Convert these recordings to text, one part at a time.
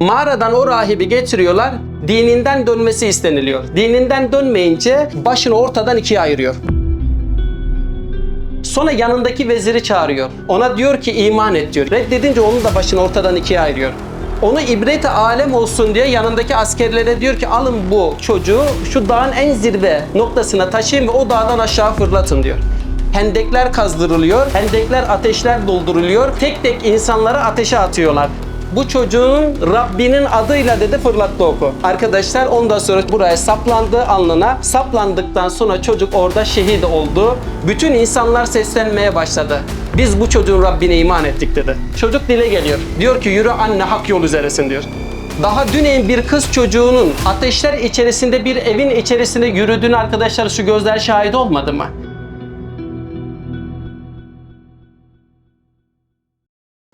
Mağaradan o rahibi getiriyorlar. Dininden dönmesi isteniliyor. Dininden dönmeyince başını ortadan ikiye ayırıyor. Sonra yanındaki veziri çağırıyor. Ona diyor ki iman et diyor. Reddedince onun da başını ortadan ikiye ayırıyor. Onu ibret alem olsun diye yanındaki askerlere diyor ki alın bu çocuğu şu dağın en zirve noktasına taşıyın ve o dağdan aşağı fırlatın diyor. Hendekler kazdırılıyor, hendekler ateşler dolduruluyor. Tek tek insanları ateşe atıyorlar. Bu çocuğun Rabbinin adıyla dedi fırlattı oku. Arkadaşlar ondan sonra buraya saplandı alnına. Saplandıktan sonra çocuk orada şehit oldu. Bütün insanlar seslenmeye başladı. Biz bu çocuğun Rabbine iman ettik dedi. Çocuk dile geliyor. Diyor ki yürü anne hak yol üzeresin diyor. Daha dün bir kız çocuğunun ateşler içerisinde bir evin içerisinde yürüdüğünü arkadaşlar şu gözler şahit olmadı mı?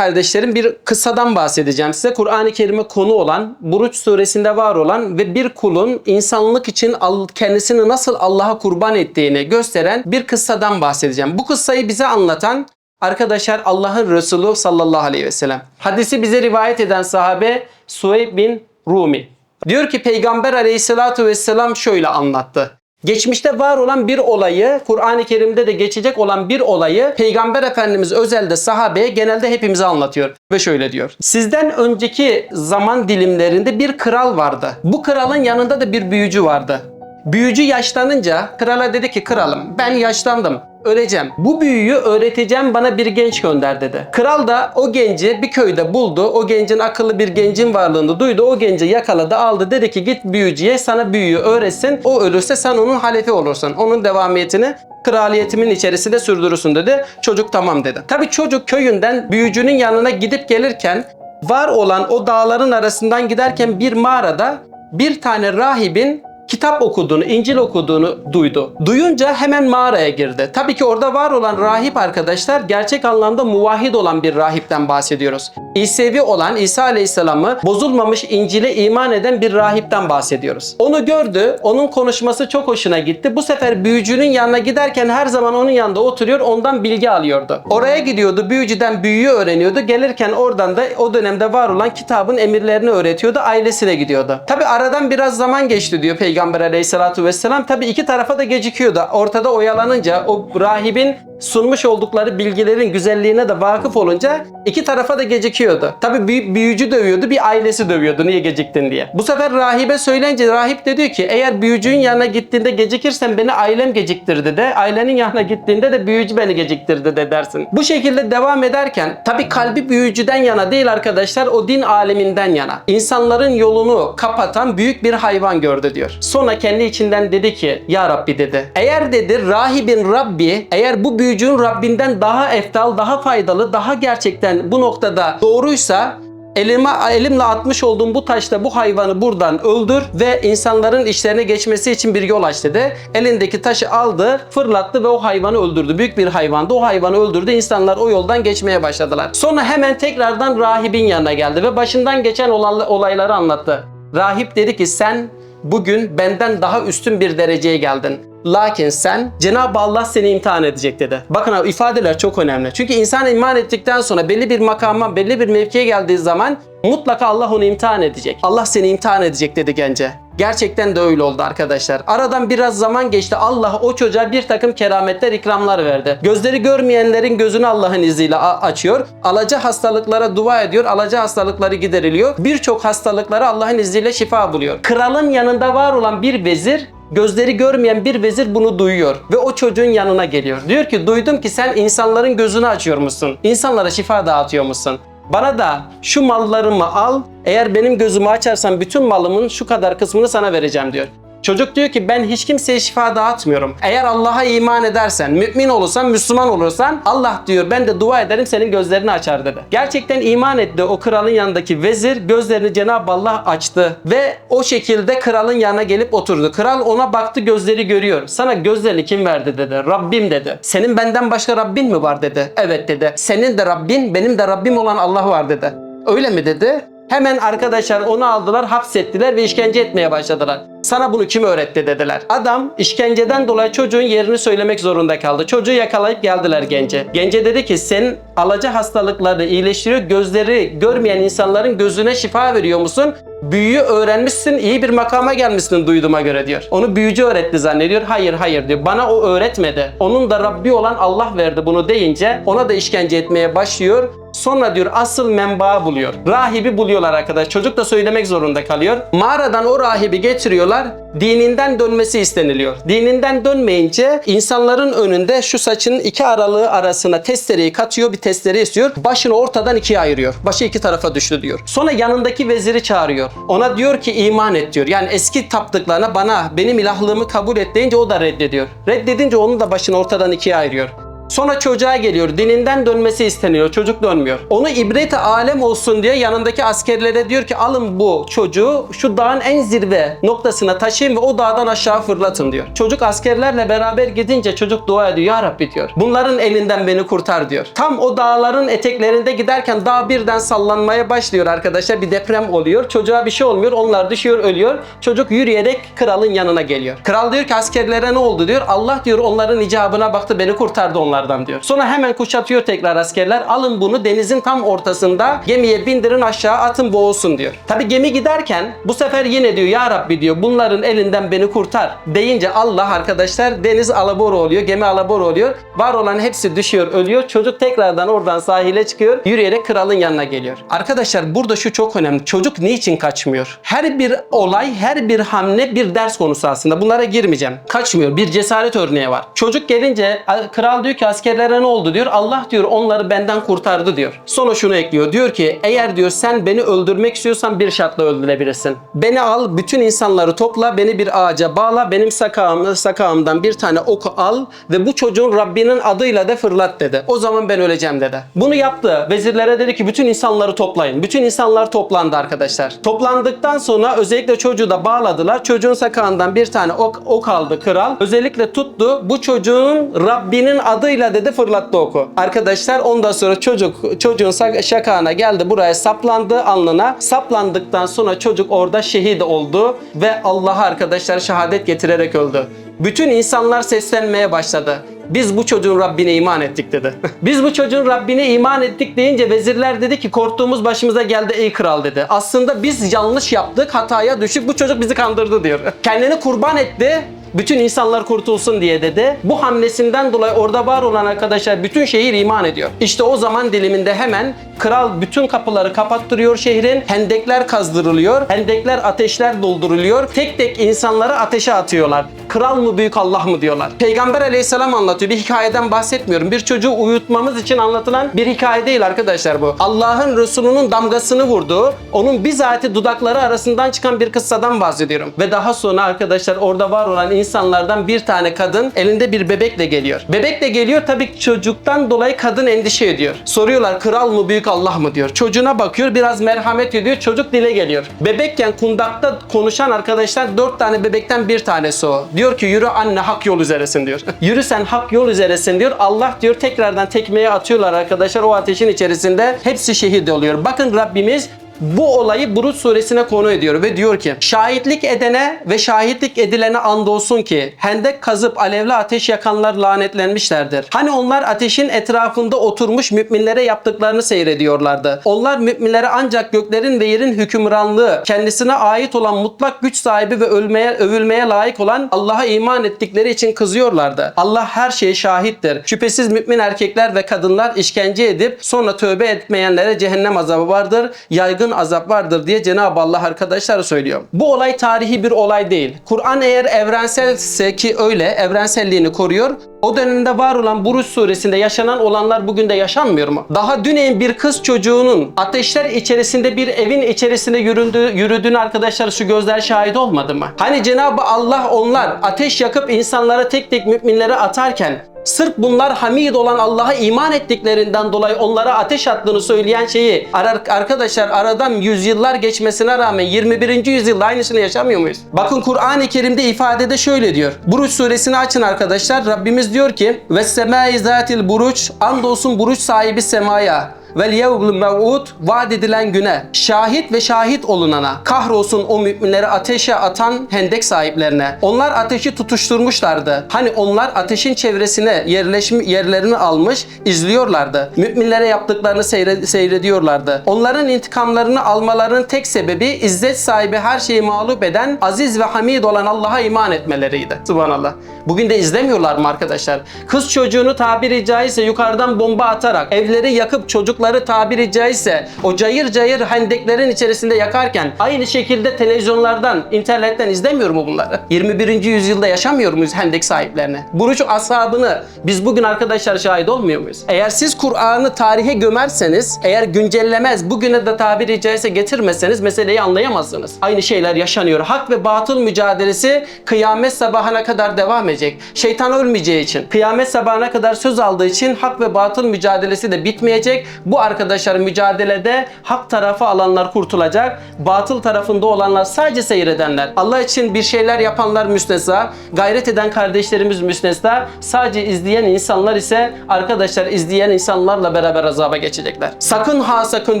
Kardeşlerim bir kıssadan bahsedeceğim size. Kur'an-ı Kerim'e konu olan, Buruç suresinde var olan ve bir kulun insanlık için kendisini nasıl Allah'a kurban ettiğini gösteren bir kıssadan bahsedeceğim. Bu kıssayı bize anlatan arkadaşlar Allah'ın Resulü sallallahu aleyhi ve sellem. Hadisi bize rivayet eden sahabe Suheyb bin Rumi. Diyor ki Peygamber aleyhissalatu vesselam şöyle anlattı. Geçmişte var olan bir olayı, Kur'an-ı Kerim'de de geçecek olan bir olayı Peygamber Efendimiz özelde sahabeye genelde hepimize anlatıyor. Ve şöyle diyor. Sizden önceki zaman dilimlerinde bir kral vardı. Bu kralın yanında da bir büyücü vardı. Büyücü yaşlanınca krala dedi ki kralım ben yaşlandım öleceğim. Bu büyüyü öğreteceğim bana bir genç gönder dedi. Kral da o genci bir köyde buldu. O gencin akıllı bir gencin varlığını duydu. O genci yakaladı aldı dedi ki git büyücüye sana büyüyü öğretsin. O ölürse sen onun halefi olursun. Onun devamiyetini kraliyetimin içerisinde sürdürürsün dedi. Çocuk tamam dedi. Tabi çocuk köyünden büyücünün yanına gidip gelirken var olan o dağların arasından giderken bir mağarada bir tane rahibin kitap okuduğunu, İncil okuduğunu duydu. Duyunca hemen mağaraya girdi. Tabii ki orada var olan rahip arkadaşlar gerçek anlamda muvahhid olan bir rahipten bahsediyoruz. İsevi olan İsa Aleyhisselam'ı bozulmamış İncil'e iman eden bir rahipten bahsediyoruz. Onu gördü, onun konuşması çok hoşuna gitti. Bu sefer büyücünün yanına giderken her zaman onun yanında oturuyor, ondan bilgi alıyordu. Oraya gidiyordu, büyücüden büyüyü öğreniyordu. Gelirken oradan da o dönemde var olan kitabın emirlerini öğretiyordu, ailesine gidiyordu. Tabi aradan biraz zaman geçti diyor Peygamber aleyhissalatu vesselam. Tabi iki tarafa da gecikiyordu. Ortada oyalanınca o rahibin sunmuş oldukları bilgilerin güzelliğine de vakıf olunca iki tarafa da gecikiyordu. Tabi büyü- büyücü dövüyordu, bir ailesi dövüyordu niye geciktin diye. Bu sefer rahibe söyleyince rahip de diyor ki eğer büyücünün yanına gittiğinde gecikirsen beni ailem geciktirdi de, ailenin yanına gittiğinde de büyücü beni geciktirdi de dersin. Bu şekilde devam ederken tabi kalbi büyücüden yana değil arkadaşlar o din aleminden yana. İnsanların yolunu kapatan büyük bir hayvan gördü diyor. Sonra kendi içinden dedi ki ya Rabbi dedi. Eğer dedi rahibin Rabbi eğer bu büyücünün Rabbinden daha eftal, daha faydalı, daha gerçekten bu noktada doğruysa Elime, elimle atmış olduğum bu taşla bu hayvanı buradan öldür ve insanların işlerine geçmesi için bir yol aç dedi. Elindeki taşı aldı, fırlattı ve o hayvanı öldürdü. Büyük bir hayvandı. O hayvanı öldürdü. İnsanlar o yoldan geçmeye başladılar. Sonra hemen tekrardan rahibin yanına geldi ve başından geçen olan olayları anlattı. Rahip dedi ki sen bugün benden daha üstün bir dereceye geldin. Lakin sen Cenab-ı Allah seni imtihan edecek dedi. Bakın abi ifadeler çok önemli. Çünkü insan iman ettikten sonra belli bir makama, belli bir mevkiye geldiği zaman mutlaka Allah onu imtihan edecek. Allah seni imtihan edecek dedi gence. Gerçekten de öyle oldu arkadaşlar. Aradan biraz zaman geçti. Allah o çocuğa bir takım kerametler, ikramlar verdi. Gözleri görmeyenlerin gözünü Allah'ın izniyle açıyor. Alaca hastalıklara dua ediyor. Alaca hastalıkları gideriliyor. Birçok hastalıklara Allah'ın izniyle şifa buluyor. Kralın yanında var olan bir vezir Gözleri görmeyen bir vezir bunu duyuyor ve o çocuğun yanına geliyor. Diyor ki duydum ki sen insanların gözünü açıyormuşsun. İnsanlara şifa dağıtıyormuşsun. Bana da şu mallarımı al. Eğer benim gözümü açarsan bütün malımın şu kadar kısmını sana vereceğim diyor. Çocuk diyor ki ben hiç kimseye şifa dağıtmıyorum. Eğer Allah'a iman edersen, mümin olursan, Müslüman olursan Allah diyor ben de dua ederim senin gözlerini açar dedi. Gerçekten iman etti o kralın yanındaki vezir gözlerini Cenab-ı Allah açtı ve o şekilde kralın yanına gelip oturdu. Kral ona baktı gözleri görüyor. Sana gözlerini kim verdi dedi. Rabbim dedi. Senin benden başka Rabbin mi var dedi. Evet dedi. Senin de Rabbin benim de Rabbim olan Allah var dedi. Öyle mi dedi? Hemen arkadaşlar onu aldılar, hapsettiler ve işkence etmeye başladılar. Sana bunu kim öğretti dediler. Adam işkenceden dolayı çocuğun yerini söylemek zorunda kaldı. Çocuğu yakalayıp geldiler gence. Gence dedi ki sen alaca hastalıkları iyileştiriyor, gözleri görmeyen insanların gözüne şifa veriyor musun? Büyüyü öğrenmişsin, iyi bir makama gelmişsin duyduğuma göre diyor. Onu büyücü öğretti zannediyor. Hayır hayır diyor. Bana o öğretmedi. Onun da Rabbi olan Allah verdi bunu deyince ona da işkence etmeye başlıyor. Sonra diyor asıl menbaı buluyor. Rahibi buluyorlar arkadaş. Çocuk da söylemek zorunda kalıyor. Mağaradan o rahibi getiriyorlar. Dininden dönmesi isteniliyor. Dininden dönmeyince insanların önünde şu saçın iki aralığı arasına testereyi katıyor. Bir testere istiyor. Başını ortadan ikiye ayırıyor. Başı iki tarafa düştü diyor. Sonra yanındaki veziri çağırıyor. Ona diyor ki iman et diyor. Yani eski taptıklarına bana benim ilahlığımı kabul et deyince o da reddediyor. Reddedince onun da başını ortadan ikiye ayırıyor. Sonra çocuğa geliyor. Dininden dönmesi isteniyor. Çocuk dönmüyor. Onu ibret alem olsun diye yanındaki askerlere diyor ki alın bu çocuğu şu dağın en zirve noktasına taşıyın ve o dağdan aşağı fırlatın diyor. Çocuk askerlerle beraber gidince çocuk dua ediyor. Ya Rabbi diyor. Bunların elinden beni kurtar diyor. Tam o dağların eteklerinde giderken dağ birden sallanmaya başlıyor arkadaşlar. Bir deprem oluyor. Çocuğa bir şey olmuyor. Onlar düşüyor ölüyor. Çocuk yürüyerek kralın yanına geliyor. Kral diyor ki askerlere ne oldu diyor. Allah diyor onların icabına baktı beni kurtardı onlardan diyor. Sonra hemen kuşatıyor tekrar askerler. Alın bunu denizin tam ortasında gemiye bindirin aşağı atın boğulsun diyor. Tabi gemi giderken bu sefer yine diyor ya Rabbi diyor bunların elinden beni kurtar deyince Allah arkadaşlar deniz alabora oluyor. Gemi alabora oluyor. Var olan hepsi düşüyor ölüyor. Çocuk tekrardan oradan sahile çıkıyor. Yürüyerek kralın yanına geliyor. Arkadaşlar burada şu çok önemli. Çocuk niçin kaçmıyor? Her bir olay, her bir hamle bir ders konusu aslında. Bunlara girmeyeceğim. Kaçmıyor. Bir cesaret örneği var. Çocuk gelince kral diyor ki askerlere ne oldu diyor. Allah diyor onları benden kurtardı diyor. Sonra şunu ekliyor. Diyor ki eğer diyor sen beni öldürmek istiyorsan bir şartla öldürebilirsin. Beni al bütün insanları topla beni bir ağaca bağla benim sakağım, sakağımdan bir tane ok al ve bu çocuğun Rabbinin adıyla da fırlat dedi. O zaman ben öleceğim dedi. Bunu yaptı. Vezirlere dedi ki bütün insanları toplayın. Bütün insanlar toplandı arkadaşlar. Toplandıktan sonra özellikle çocuğu da bağladılar. Çocuğun sakağından bir tane ok, ok aldı kral. Özellikle tuttu. Bu çocuğun Rabbinin adıyla dedi fırlattı oku. Arkadaşlar ondan sonra çocuk çocuğun şakağına geldi buraya saplandı alnına. Saplandıktan sonra çocuk orada şehit oldu ve Allah'a arkadaşlar şehadet getirerek öldü. Bütün insanlar seslenmeye başladı. Biz bu çocuğun Rabbine iman ettik dedi. Biz bu çocuğun Rabbine iman ettik deyince vezirler dedi ki korktuğumuz başımıza geldi ey kral dedi. Aslında biz yanlış yaptık, hataya düştük. Bu çocuk bizi kandırdı diyor. Kendini kurban etti. Bütün insanlar kurtulsun diye dedi. Bu hamlesinden dolayı orada var olan arkadaşlar bütün şehir iman ediyor. İşte o zaman diliminde hemen kral bütün kapıları kapattırıyor şehrin. Hendekler kazdırılıyor. Hendekler ateşler dolduruluyor. Tek tek insanları ateşe atıyorlar. Kral mı büyük Allah mı diyorlar. Peygamber aleyhisselam anlatıyor. Bir hikayeden bahsetmiyorum. Bir çocuğu uyutmamız için anlatılan bir hikaye değil arkadaşlar bu. Allah'ın Resulü'nün damgasını vurduğu, onun bizatihi dudakları arasından çıkan bir kıssadan bahsediyorum. Ve daha sonra arkadaşlar orada var olan insanlardan bir tane kadın elinde bir bebekle geliyor. Bebekle geliyor tabii çocuktan dolayı kadın endişe ediyor. Soruyorlar kral mı büyük Allah mı diyor. Çocuğuna bakıyor biraz merhamet ediyor. Çocuk dile geliyor. Bebekken kundakta konuşan arkadaşlar dört tane bebekten bir tanesi o. Diyor ki yürü anne hak yol üzeresin diyor. yürü sen hak yol üzeresin diyor. Allah diyor tekrardan tekmeye atıyorlar arkadaşlar o ateşin içerisinde. Hepsi şehit oluyor. Bakın Rabbimiz bu olayı Buruç suresine konu ediyor ve diyor ki şahitlik edene ve şahitlik edilene andolsun ki hendek kazıp alevli ateş yakanlar lanetlenmişlerdir. Hani onlar ateşin etrafında oturmuş müminlere yaptıklarını seyrediyorlardı. Onlar müminlere ancak göklerin ve yerin hükümranlığı kendisine ait olan mutlak güç sahibi ve ölmeye övülmeye layık olan Allah'a iman ettikleri için kızıyorlardı. Allah her şeye şahittir. Şüphesiz mümin erkekler ve kadınlar işkence edip sonra tövbe etmeyenlere cehennem azabı vardır. Yaygın azap vardır diye Cenab-ı Allah arkadaşlar söylüyor. Bu olay tarihi bir olay değil. Kur'an eğer evrenselse ki öyle evrenselliğini koruyor. O dönemde var olan Buruç suresinde yaşanan olanlar bugün de yaşanmıyor mu? Daha düneyin bir kız çocuğunun ateşler içerisinde bir evin içerisinde yüründüğü, yürüdüğünü arkadaşlar şu gözler şahit olmadı mı? Hani Cenab-ı Allah onlar ateş yakıp insanlara tek tek müminlere atarken Sırf bunlar hamid olan Allah'a iman ettiklerinden dolayı onlara ateş attığını söyleyen şeyi arkadaşlar aradan yüzyıllar geçmesine rağmen 21. yüzyılda aynısını yaşamıyor muyuz? Bakın Kur'an-ı Kerim'de ifadede şöyle diyor. Buruç suresini açın arkadaşlar. Rabbimiz diyor ki ve semai zatil buruç andolsun buruç sahibi semaya vel yevmul mev'ud vaat edilen güne şahit ve şahit olunana kahrolsun o müminleri ateşe atan hendek sahiplerine. Onlar ateşi tutuşturmuşlardı. Hani onlar ateşin çevresine yerleşim yerlerini almış izliyorlardı. Müminlere yaptıklarını seyre- seyrediyorlardı. Onların intikamlarını almalarının tek sebebi izzet sahibi her şeyi mağlup eden aziz ve hamid olan Allah'a iman etmeleriydi. Subhanallah. Bugün de izlemiyorlar mı arkadaşlar? Kız çocuğunu tabiri caizse yukarıdan bomba atarak evleri yakıp çocukları tabiri caizse o cayır cayır hendeklerin içerisinde yakarken aynı şekilde televizyonlardan, internetten izlemiyor mu bunları? 21. yüzyılda yaşamıyor muyuz hendek sahiplerine? Buruç ashabını biz bugün arkadaşlar şahit olmuyor muyuz? Eğer siz Kur'an'ı tarihe gömerseniz, eğer güncellemez, bugüne de tabiri caizse getirmeseniz meseleyi anlayamazsınız. Aynı şeyler yaşanıyor. Hak ve batıl mücadelesi kıyamet sabahına kadar devam edecek. Şeytan ölmeyeceği için, kıyamet sabahına kadar söz aldığı için hak ve batıl mücadelesi de bitmeyecek. Bu arkadaşlar mücadelede hak tarafı alanlar kurtulacak. Batıl tarafında olanlar sadece seyredenler. Allah için bir şeyler yapanlar müstesna, gayret eden kardeşlerimiz müstesna. Sadece izleyen insanlar ise arkadaşlar izleyen insanlarla beraber azaba geçecekler. Sakın ha sakın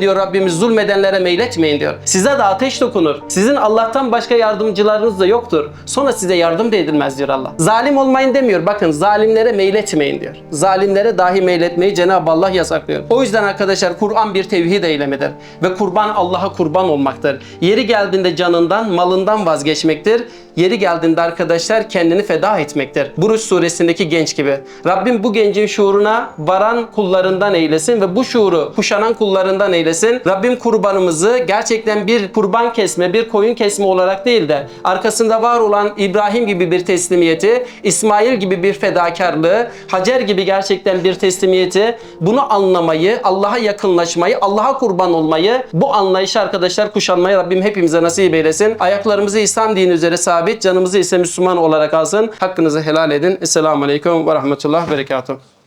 diyor Rabbimiz zulmedenlere meyletmeyin diyor. Size de ateş dokunur. Sizin Allah'tan başka yardımcılarınız da yoktur. Sonra size yardım da edilmez diyor Allah. Zalim olmayın demiyor. Bakın zalimlere meyletmeyin diyor. Zalimlere dahi meyletmeyi Cenab-ı Allah yasaklıyor. O yüzden arkadaşlar Kur'an bir tevhid eylemidir. Ve kurban Allah'a kurban olmaktır. Yeri geldiğinde canından, malından vazgeçmektir. Yeri geldiğinde arkadaşlar kendini feda etmektir. Buruç suresindeki genç gibi. Rabbim bu gencin şuuruna varan kullarından eylesin ve bu şuuru kuşanan kullarından eylesin. Rabbim kurbanımızı gerçekten bir kurban kesme, bir koyun kesme olarak değil de arkasında var olan İbrahim gibi bir teslimiyeti, İsmail gibi bir fedakarlığı, Hacer gibi gerçekten bir teslimiyeti, bunu anlamayı, Allah'a yakınlaşmayı, Allah'a kurban olmayı, bu anlayışı arkadaşlar kuşanmayı Rabbim hepimize nasip eylesin. Ayaklarımızı İslam dini üzere sabit, canımızı ise Müslüman olarak alsın. Hakkınızı helal edin. Esselamu Aleyküm ve Rahmetullah Berekatuhu.